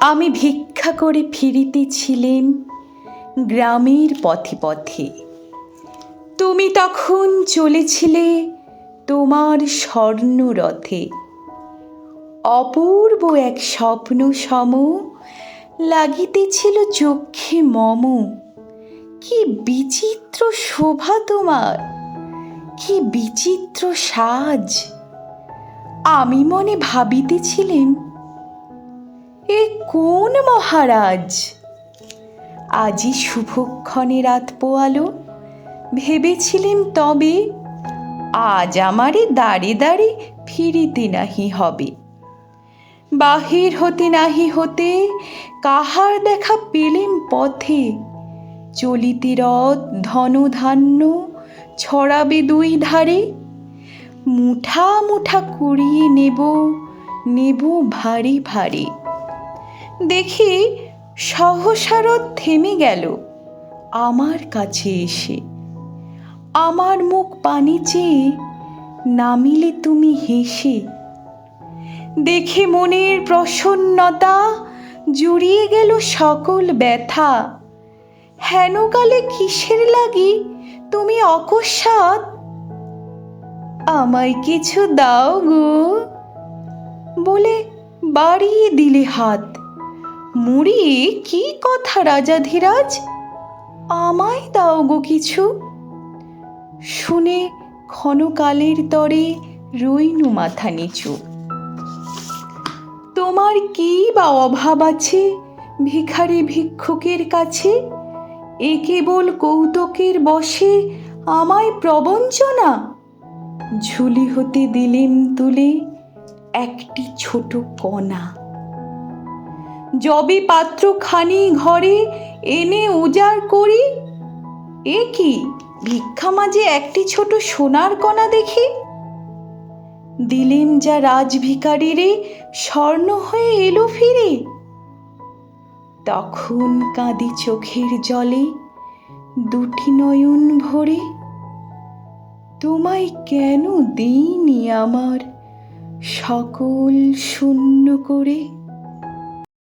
আমি ভিক্ষা করে ফিরিতেছিলেম গ্রামের পথে পথে। তুমি তখন চলেছিলে তোমার স্বর্ণরথে। অপূর্ব এক স্বপ্ন সম লাগিতেছিল চক্ষে মম। কি বিচিত্র শোভা তোমার, কি বিচিত্র সাজ। আমি মনে ভাবিতেছিলেম এ কোন মহারাজ? আজি শুভক্ষণে রাত পোয়ালো। ভেবেছিলেম তবে আজ আমারে দাঁড়ে দাঁড়ে ফিরিতে নাহি হবে। বাহির হতে নাহি হতে কাহার দেখা পেলেম পথে। চলিতে রথ ধন ধান্য ছড়াবে দুই ধারে। মুঠা মুঠা কুড়িয়ে নেব নেব ভারী ভারী। দেখি সহসারথ থেমে গেল আমার কাছে এসে। আমার মুখ পানি চেয়ে নামিলে তুমি হেসে। দেখে মনের প্রসন্নতা জুড়িয়ে গেল সকল ব্যথা। হেনকালে কিসের লাগি তুমি অকস্মাৎ? আমায় কিছু দাও গো বলে বাড়িয়ে দিলে হাত। মুড়ি, কি কথা রাজাধিরাজ আমায় দাও গো কিছু। শুনে ক্ষণকালের তরে রইনু মাথা নিচু। তোমার কি বা অভাব আছে ভিখারি ভিক্ষুকের কাছে? এ কেবল কৌতুকের বসে আমায় প্রবঞ্চনা। ঝুলি হতে দিলেম তুলে একটি ছোট কণা। যবে পাত্রখানি ঘরে এনে উজাড় করি? এ কি, ভিক্ষা মাঝে একটি ছোট সোনার কণা দেখি? দিলেম যা রাজভিকারিরে, স্বর্ণ হয়ে এলো ফিরে। তখন কাঁদি চোখের জলে, দুটি নয়ন ভরে। তোমায় কেন দিইনি আমার সকল শূন্য করে?